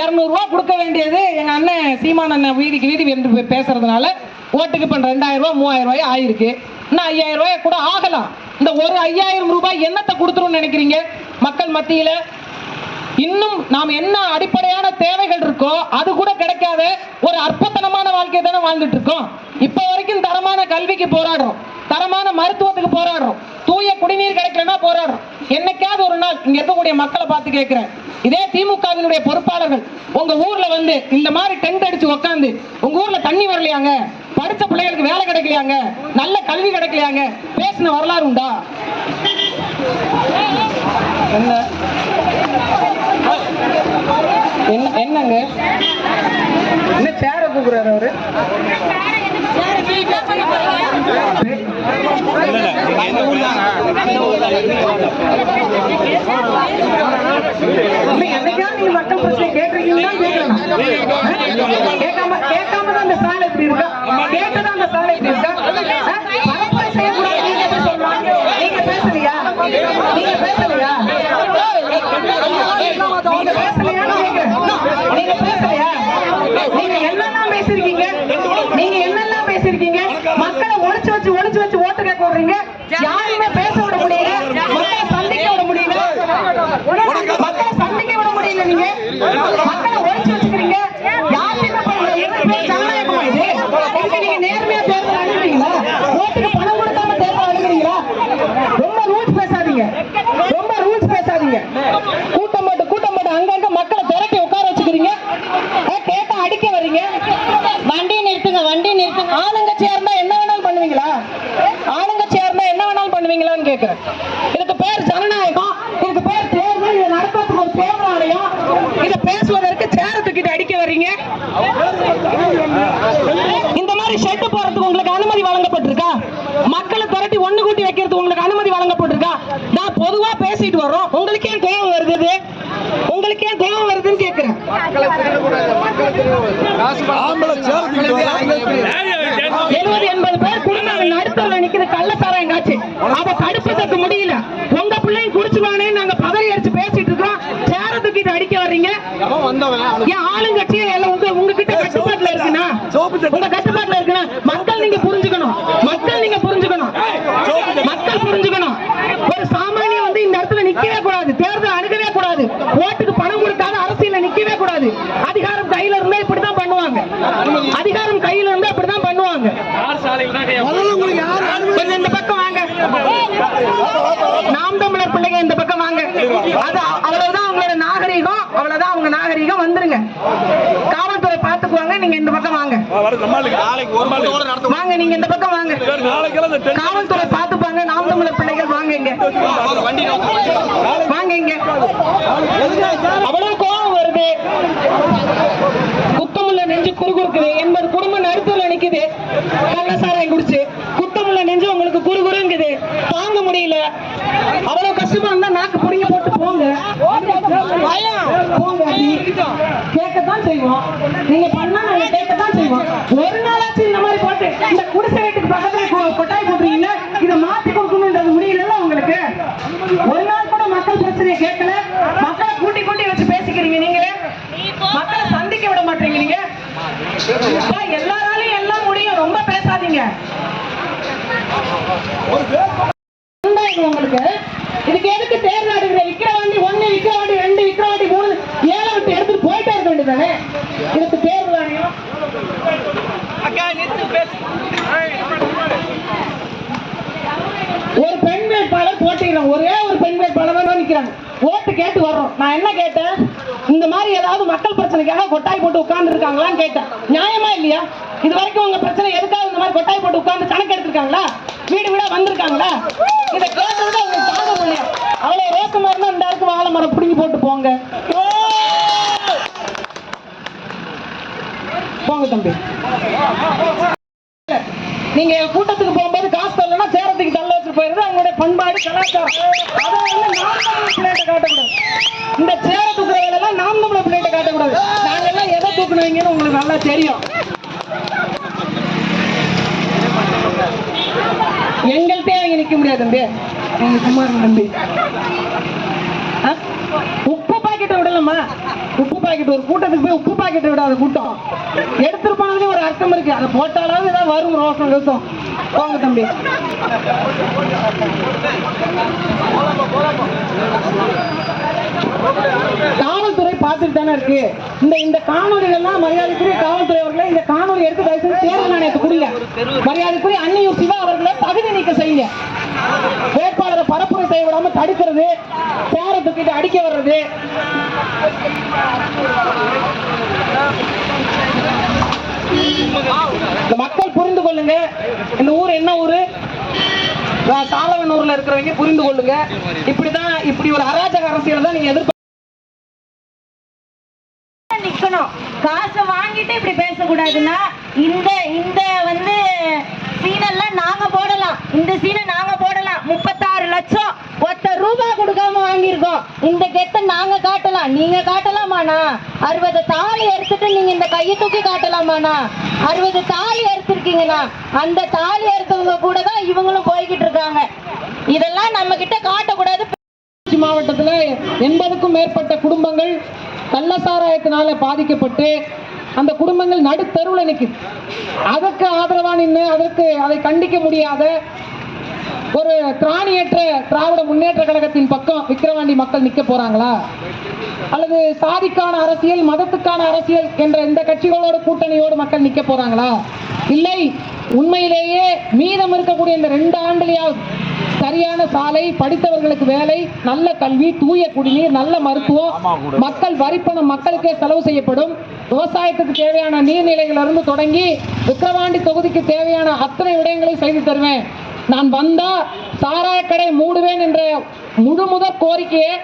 இரநூறுவா கொடுக்க வேண்டியது எங்கள் அண்ணன் சீமான் அண்ணன் வீதிக்கு வீதி என்று பேசுகிறதுனால பேசுறதுனால ஓட்டுக்கு இப்போ ரெண்டாயிரம் ரூபா மூவாயிரம் ரூபாய் ஆயிருக்கு. இன்னும் ஐயாயிரம் ரூபாய் கூட ஆகலாம். இந்த ஒரு ஐயாயிரம் ரூபாய் என்னத்தை கொடுத்துருன்னு நினைக்கிறீங்க? மக்கள் மத்தியில் இன்னும் நாம் என்ன அடிப்படையான தேவைகள் இருக்கோ அது கூட கிடைக்காத ஒரு அற்பத்தனமான வாழ்க்கையை தானே வாழ்ந்துட்டு இருக்கோம். இப்போ வரைக்கும் தரமான கல்விக்கு போராடுறோம். தரமான மருத்துவத்துக்கு போராடுறோம். தூய குடிநீர் கிடைக்கலன்னா போராடுறோம். என்னைக்காவது ஒரு நாள் இங்க இருக்கக்கூடிய மக்களை பார்த்து கேட்கிறேன். இதே திமுகவினுடைய பொறுப்பாளர்கள் உங்க ஊர்ல வந்து இந்த மாதிரி டென்ட் அடிச்சு உட்காந்து உங்க ஊர்ல தண்ணி வரலையாங்க? படித்த பிள்ளைகளுக்கு வேலை கிடைக்கலையாங்க? நல்ல கல்வி கிடைக்கலையாங்க? பேசின வரலாறு உண்டா? என்ன? என்ன? என்னங்க? என்ன சேர கூக்குறாரு அவரு? என்னைக்காவது நீங்க மக்கள் பிரச்சனை கேட்டிருக்கீங்களா கேட்கலாம் கேட்காம கேட்காம தான் அந்த சாலை இப்படி இருக்கா? கேட்டுதான் தேர்தல் அணுகிறீங்களா ஓட்டுக்கு பணம் கொடுக்காம தேர்தல் அணுகிறீங்களா ரொம்ப ரூல்ஸ் பேசாதீங்க. ரொம்ப ரூல்ஸ் பேசாதீங்க. கூட்டம் போட்டு கூட்டம் போட்டு அங்கங்க மக்களை திரட்டி உட்கார வச்சுக்கிறீங்க. அஹ் கேட்டா அடிக்க வர்றீங்க. வண்டி நிறுத்துங்க வண்டி நிறுத்துங்க. ஆளுங்கட்சியா இருந்தா என்ன வேணாலும் பண்ணுவீங்களா? ஆளுங்கட்சியா இருந்தா என்ன வேணாலும் பண்ணுவீங்களான்னு கேக்குறேன். இதுக்கு பேர் ஜனநாயகம் இதுக்கு பேர் தேர்தல் இதை நடத்துறதுக்கு ஒரு தேர்தல் ஆணையம். இதை பேசுவதற்கு சேர தூக்கிட்டு அடிக்க வர்றீங்க. மாதிரி ஷெட் போறதுக்கு உங்களுக்கு அனுமதி வழங்கப்பட்டிருக்கா? மக்களை திரட்டி ஒண்ணு கூட்டி வைக்கிறதுக்கு உங்களுக்கு அனுமதி வழங்கப்பட்டிருக்கா? நான் பொதுவா பேசிட்டு வர்றோம். உங்களுக்கு ஏன் கோவம் வருது? உங்களுக்கு ஏன் கோவம் வருதுன்னு கேக்குறேன். எழுபது எண்பது பேர் குடும்பம் நடுத்தரில் நிக்கிற கள்ள சாராயம் காட்சி அதை தடுப்பதற்கு முடியல. உங்க பிள்ளையும் குடிச்சுவானே நாங்க பதறி அடிச்சு பேசிட்டு இருக்கோம் சேர தூக்கிட்டு அடிக்க வர்றீங்க. ஏன் ஆளுங்கட்சியே எல்லாம் உங்க உங்ககிட்ட கட்டுப்பாட்டுல இருக்குன்னா கட்டுப்பாட்டுல இருக்குன்னா மக்கள் நீங்க புரிஞ்சுக்கணும். மக்கள் நீங்க புரிஞ்சுக்கணும். மக்கள் புரிஞ்சுக்கணும். ஒரு சாமானியம் வந்து இந்த இடத்துல நிக்கவே கூடாது. தேர்தல் அணுகவே கூடாது. ஓட்டுக்கு பணம் கொடுக்காத அரசியல்ல நிக்கவே கூடாது. அதிகாரம் கையில இருந்தா இப்படிதான் பண்ணுவாங்க. அதிகாரம் கையில இருந்தா இப்படிதான் பண்ணுவாங்க கொஞ்சம் இந்த பக்கம் வாங்க நாம் தமிழர் பிள்ளைங்க இந்த பக்கம் வாங்க அது அ- அவ்வளவுதான் அவங்களோட நாகரீகம் அவ்வளவுதான் அவங்க நாகரீகம் வந்துருங்க காவல்துறை பாத்துக்குவாங்க நீங்க இந்த பக்கம் வாங்க வாங்க நீங்க இந்த பக்கம் வாங்க. காவல்துறை பாத்துப்பாங்க நாம் தமிழர் பிள்ளைகள் வாங்க இங்க. வாங்க இங்க. அவ்வளவு கோபம் வருது. குத்தமுள்ள நெஞ்சு குறுகுறுக்குது. எண்பது குடும்பம் நடுத்தல நிக்குது. கள்ளசாராயம் குடிச்சு. குத்தமுள்ள நெஞ்சு உங்களுக்கு குறுகுறுங்குது. தாங்க முடியல. அவ்வளவு கஷ்டமா இருந்தா நாக்கு புடிங்க போட்டு போங்க. போங்க கேட்கத்தான் செய்வோம். நீங்க பண்ணா நாங்க கேட்கத்தான் செய்வோம். ஒரு நாளாச்சும் இந்த மாதிரி போட்டு இந்த குடிசை வீட்டுக்கு பக்கத்துல கொட்டாய் போடுறீங்க இதை மாத்தி கொடுக்கணும்ன்றது முடியல உங்களுக்கு? ஒரு நாள் கூட மக்கள் பிரச்சனையை கேட்கல. மக்களை கூட்டி கூட்டி வச்சு பேசிக்கிறீங்க நீங்களே. மக்களை சந்திக்க விட மாட்டீங்க நீங்க. எல்லாராலையும் எல்லாம் முடியும். ரொம்ப பேசாதீங்க. உங்களுக்கு? இதுக்கு எதுக்கு தேர்தல் எடுக்கிற விக்கிற வண்டி ஒண்ணு விக்கிற வண்டி ரெண்டு விக்கிற வண்டி மூணு ஏழை விட்டு எடுத்துட்டு போயிட்டே இருக்க வேண்டியதானே இதுக்கு தேர்தல் ஆணையம் ஒரு பெண் வேட்பாளர் போட்டிடுறோம் ஒரே ஒரு பெண் வேட்பாளர் தான் நிக்கிறாங்க ஓட்டு கேட்டு வர்றோம். நான் என்ன கேட்டேன்? இந்த மாதிரி ஏதாவது மக்கள் பிரச்சனைக்காக கொட்டாய் போட்டு உட்கார்ந்து இருக்காங்களான்னு கேட்டேன். நியாயமா இல்லையா? இது வரைக்கும் உங்க பிரச்சனை எதுக்காக இந்த மாதிரி கொட்டாய் போட்டு உட்கார்ந்து கணக்கு எடுத்திருக்காங்களா? வீடு வீடா வந்திருக்காங்களா? இதை கேட்டது அவங்க தாங்க முடியும் அவ்வளவு ரோசமா இருந்தா இந்த இடத்துக்கு வாழை மரம் பிடிங்கி போட்டு போங்க. போங்க தம்பி. நீங்க கூட்டத்துக்கு போகும்போது காசு தரலன்னா சேரத்துக்கு தள்ள வச்சு போயிருது அவங்களுடைய பண்பாடு கலாச்சாரம் அதை வந்து நாம் பிள்ளைகிட்ட காட்டக்கூடாது. இந்த சேர தூக்குற நாம் தமிழர் பிள்ளைகிட்ட காட்டக்கூடாது. நாங்க எல்லாம் எதை தூக்குனீங்கன்னு உங்களுக்கு நல்லா தெரியும். எங்கள்கிட்டயே அங்க நிக்க முடியாது தம்பி. எங்க குமாரன் தம்பி. ஆ? உப்பு பாக்கெட்டை விடலாமா? உப்பு பாக்கெட் ஒரு கூட்டத்துக்கு போய் உப்பு பாக்கெட் விடாத கூட்டம். எடுத்துட்டு போனதுலயும் ஒரு அர்த்தம் இருக்கு. அதை போட்டாலாவது ஏதாவது வரும் ரோசம் ரோசம் போங்க தம்பி. காவல்துறை பார்த்துட்டு தானே இருக்கு. இந்த இந்த காணொலிகள்லாம் மரியாதைக்குரிய காவல்துறை அவர்களை இந்த காணொலி எடுத்து தயவுசெய்து தேர்தல் ஆணையத்தை கொடுங்க. மரியாதைக்குரிய அன்னையூர் சிவா அவர்களை தகுதி நீக்க செய்யுங்க. வேட்பாளரை பரப்புரை செய்ய விடாம தடுக்கிறது. தூக்கிட்டு அடிக்க வர்றது. இந்த மக்கள் புரிந்து கொள்ளுங்க. இந்த ஊர் என்ன ஊரு? சாலவனூர்ல இருக்கிறவங்க புரிந்து கொள்ளுங்க. இப்படிதான் இப்படி ஒரு அராஜக அரசியல் தான் நீங்க எதிர்ப்பு இருக்கணும் காசை வாங்கிட்டு இப்படி பேசக்கூடாதுன்னா இந்த இந்த வந்து சீனெல்லாம் நாங்க போடலாம். இந்த சீனை நாங்க போடலாம். முப்பத்தாறு லட்சம். ஒத்த ரூபாய் கொடுக்காம வாங்கியிருக்கோம். இந்த கெத்தை நாங்க காட்டலாம். நீங்க காட்டலாமாண்ணா? அறுபது தாலி எடுத்துட்டு நீங்க இந்த கையை தூக்கி காட்டலாமாண்ணா? அறுபது தாலி எடுத்திருக்கீங்கண்ணா. அந்த தாலி எடுத்தவங்க கூட தான் இவங்களும் போய்கிட்டு இருக்காங்க. இதெல்லாம் நம்ம கிட்ட காட்டக்கூடாது. மாவட்டத்தில் எண்பதுக்கும் மேற்பட்ட குடும்பங்கள் கள்ளசாராயத்தினால பாதிக்கப்பட்டு அந்த குடும்பங்கள் நடுத்தருவில் நிற்குது அதற்கு ஆதரவாக நின்று அதற்கு அதை கண்டிக்க முடியாத ஒரு திராணியற்ற திராவிட முன்னேற்ற கழகத்தின் பக்கம் விக்கிரவாண்டி மக்கள் நிற்க போறாங்களா? அல்லது சாதிக்கான அரசியல் மதத்துக்கான அரசியல் என்ற இந்த கட்சிகளோட கூட்டணியோடு மக்கள் நிற்க போறாங்களா? இல்லை உண்மையிலேயே மீதம் இருக்கக்கூடிய இந்த ரெண்டு ஆண்டுலையாவது சரியான சாலை படித்தவர்களுக்கு வேலை நல்ல கல்வி தூய குடிநீர் நல்ல மருத்துவம் மக்கள் வரிப்பணம் மக்களுக்கே செலவு செய்யப்படும். விவசாயத்துக்கு தேவையான நீர்நிலைகளிலிருந்து தொடங்கி விக்கிரவாண்டி தொகுதிக்கு தேவையான அத்தனை விடயங்களை செய்து தருவேன். நான் வந்தா சாராய கடை மூடுவேன் என்ற முழு முதற் கோரிக்கையை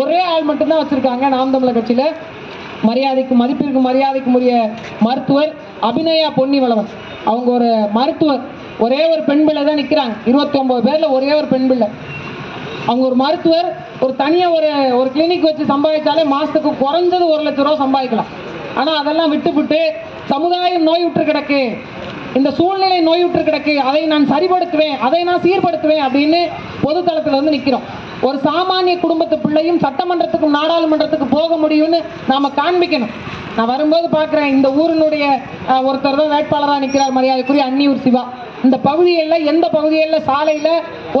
ஒரே ஆள் மட்டும்தான் வச்சிருக்காங்க நாம் தமிழர் கட்சியில. மரியாதைக்கு மதிப்பிற்கு மரியாதைக்கும் உரிய மருத்துவர் அபிநயா பொன்னிவளவன். அவங்க ஒரு மருத்துவர். ஒரே ஒரு பெண் பிள்ளை தான் நிற்கிறாங்க இருபத்தி ஒன்பது ஒரே ஒரு பெண் பிள்ளை அவங்க ஒரு மருத்துவர் ஒரு தனியாக ஒரு ஒரு கிளினிக் வச்சு சம்பாதிச்சாலே மாதத்துக்கு குறைஞ்சது ஒரு லட்ச ரூபா சம்பாதிக்கலாம். ஆனால் அதெல்லாம் விட்டுவிட்டு சமுதாயம் நோயுற்று கிடக்கு. இந்த சூழ்நிலை நோயுற்று கிடக்கு. அதை நான் சரிப்படுத்துவேன் அதை நான் சீர்படுத்துவேன் அப்படின்னு பொதுத்தளத்தில் வந்து நிற்கிறோம் ஒரு சாமானிய குடும்பத்து பிள்ளையும் சட்டமன்றத்துக்கும் நாடாளுமன்றத்துக்கு போக முடியும்னு நாம காண்பிக்கணும். நான் வரும்போது பார்க்குறேன் இந்த ஊரினுடைய ஒருத்தர் தான் வேட்பாளராக நிற்கிறார் மரியாதைக்குரிய அன்னியூர் சிவா. இந்த பகுதிகளில் எந்த பகுதிகளில் சாலையில்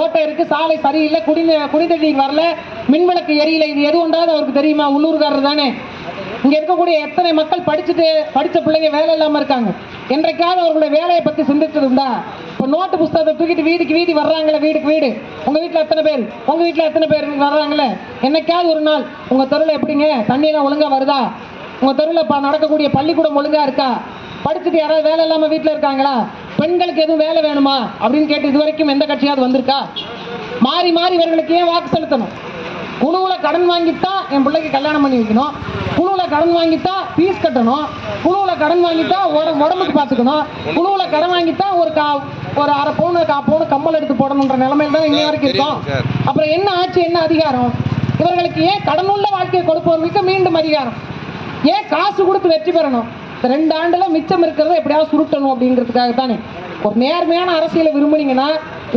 ஓட்டை இருக்குது சாலை சரியில்லை குடிநீ குடிநீர் வரல மின்விளக்கு எரியல இது எது ஒன்றாவது அவருக்கு தெரியுமா? உள்ளூர்காரர் தானே. இங்கே இருக்கக்கூடிய எத்தனை மக்கள் படிச்சுட்டு படித்த பிள்ளைங்க வேலை இல்லாமல் இருக்காங்க. என்றைக்காவது அவர்களுடைய வேலையை பற்றி சிந்திச்சிருந்தா இப்போ நோட்டு புஸ்தகத்தை தூக்கிட்டு வீட்டுக்கு வீதி வர்றாங்களே வீடுக்கு வீடு. உங்கள் வீட்டில் எத்தனை பேர்? உங்கள் வீட்டில் எத்தனை பேர் வர்றாங்களே? என்னைக்காவது ஒரு நாள் உங்கள் தெருவில் எப்படிங்க? தண்ணியெல்லாம் ஒழுங்காக வருதா? உங்கள் தெருவில் இப்போ நடக்கக்கூடிய பள்ளிக்கூடம் ஒழுங்காக இருக்கா? படிச்சுட்டு யாராவது வேலை இல்லாமல் வீட்டில் இருக்காங்களா? பெண்களுக்கு எதுவும் வேலை வேணுமா அப்படின்னு கேட்டு இது வரைக்கும் எந்த கட்சியாவது வந்திருக்கா? மாறி மாறி இவர்களுக்கு ஏன் வாக்கு செலுத்தணும்? குழுவில் கடன் வாங்கித்தான் என் பிள்ளைக்கு கல்யாணம் பண்ணி வைக்கணும். குழுவில் கடன் வாங்கித்தான் ஃபீஸ் கட்டணும். குழுவில் கடன் வாங்கித்தான் உடம்பு உடம்புக்கு பார்த்துக்கணும் குழுவில் கடன் வாங்கித்தான் ஒரு கா ஒரு அரை பவுன் கா பவுன் கம்மல் எடுத்து போடணுன்ற நிலைமையில தான் இன்னை வரைக்கும் இருக்கோம். அப்புறம் என்ன ஆட்சி என்ன அதிகாரம்? இவர்களுக்கு ஏன் கடனுள்ள வாழ்க்கையை கொடுப்பவர்களுக்கு மீண்டும் அதிகாரம். ஏன் காசு கொடுத்து வெற்றி பெறணும்? இந்த ரெண்டு ஆண்டுல மிச்சம் இருக்கிறத எப்படியாவது சுருட்டணும் அப்படிங்கிறதுக்காக தானே ஒரு நேர்மையான அரசியலை விரும்புனீங்கன்னா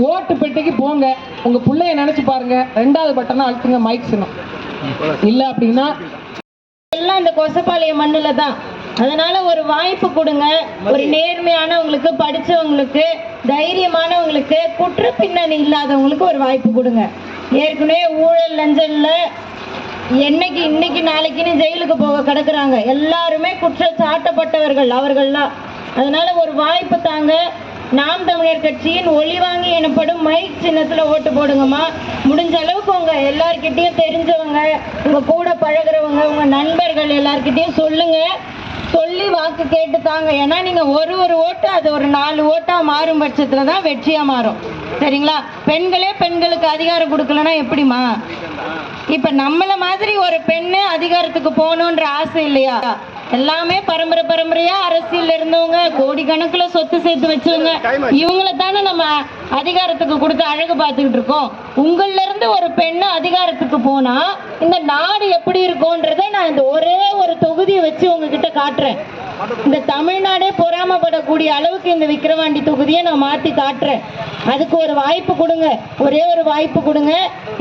ஓட்டு பெட்டிக்கு போங்க. உங்க பிள்ளைய நினைச்சு பாருங்க. ரெண்டாவது பட்டனை அழுத்துங்க மைக் சின்னம். இல்ல அப்படின்னா எல்லாம் இந்த கொசப்பாளைய மண்ணுல தான். அதனால ஒரு வாய்ப்பு கொடுங்க. ஒரு நேர்மையானவங்களுக்கு படிச்சவங்களுக்கு தைரியமானவங்களுக்கு குற்ற பின்னணி இல்லாதவங்களுக்கு ஒரு வாய்ப்பு கொடுங்க. ஏற்கனவே ஊழல் லஞ்சல்ல என்னைக்கு இன்னைக்கு நாளைக்குன்னு ஜெயிலுக்கு போக கிடக்குறாங்க. எல்லாருமே குற்றம் சாட்டப்பட்டவர்கள் அவர்கள்லாம். அதனால ஒரு வாய்ப்பு தாங்க. நாம் தமிழர் கட்சியின் ஒளிவாங்கி எனப்படும் மைக் சின்னத்தில் ஓட்டு போடுங்கம்மா. முடிஞ்ச அளவுக்கு உங்கள் எல்லார்கிட்டேயும் தெரிஞ்சவங்க உங்கள் கூட பழகுறவங்க உங்கள் நண்பர்கள் எல்லார்கிட்டயும் சொல்லுங்கள் சொல்லி வாக்கு கேட்டு தாங்க. ஏன்னா நீங்கள் ஒரு ஒரு ஓட்டு அது ஒரு நாலு ஓட்டாக மாறும் பட்சத்தில் தான் வெற்றியாக மாறும். சரிங்களா? பெண்களே பெண்களுக்கு அதிகாரம் கொடுக்கலன்னா எப்படிம்மா? இப்ப நம்மள மாதிரி ஒரு பெண்ணு அதிகாரத்துக்கு போகணுன்ற ஆசை இல்லையா? எல்லாமே பரம்பரை பரம்பரையா அரசியல்ல இருந்தவங்க கோடிக்கணக்குல சொத்து சேர்த்து வச்சவங்க இவங்கள தானே நம்ம அதிகாரத்துக்கு கொடுத்து அழகு பார்த்துக்கிட்டு இருக்கோம். உங்கள்ல இருந்து ஒரு பெண்ணு அதிகாரத்துக்கு போனா இந்த நாடு எப்படி இருக்கும்ன்றதை நான் இந்த ஒரே ஒரு தொகுதியை வச்சு உங்ககிட்ட காட்டுறேன். இந்த தமிழ்நாடே பொறாமப்படக்கூடிய அளவுக்கு இந்த விக்கிரவாண்டி தொகுதியை நான் மாற்றி காட்டுறேன். அதுக்கு ஒரு வாய்ப்பு கொடுங்க. ஒரே ஒரு வாய்ப்பு கொடுங்க.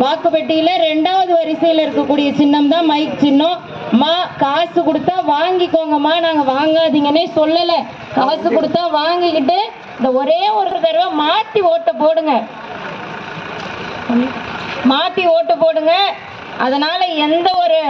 வாக்குப்பெட்டியில் ரெண்டாவது வரிசையில் இருக்கக்கூடிய சின்னம் தான் மைக் சின்னம். மா காசு கொடுத்தா வாங்கிக்கோங்கம்மா. நாங்கள் வாங்காதீங்கன்னே சொல்லலை. காசு கொடுத்தா வாங்கிக்கிட்டு இந்த ஒரே ஒரு தடவை மாற்றி ஓட்டை போடுங்க. மாற்றி ஓட்டு போடுங்க. அதனால் எந்த ஒரு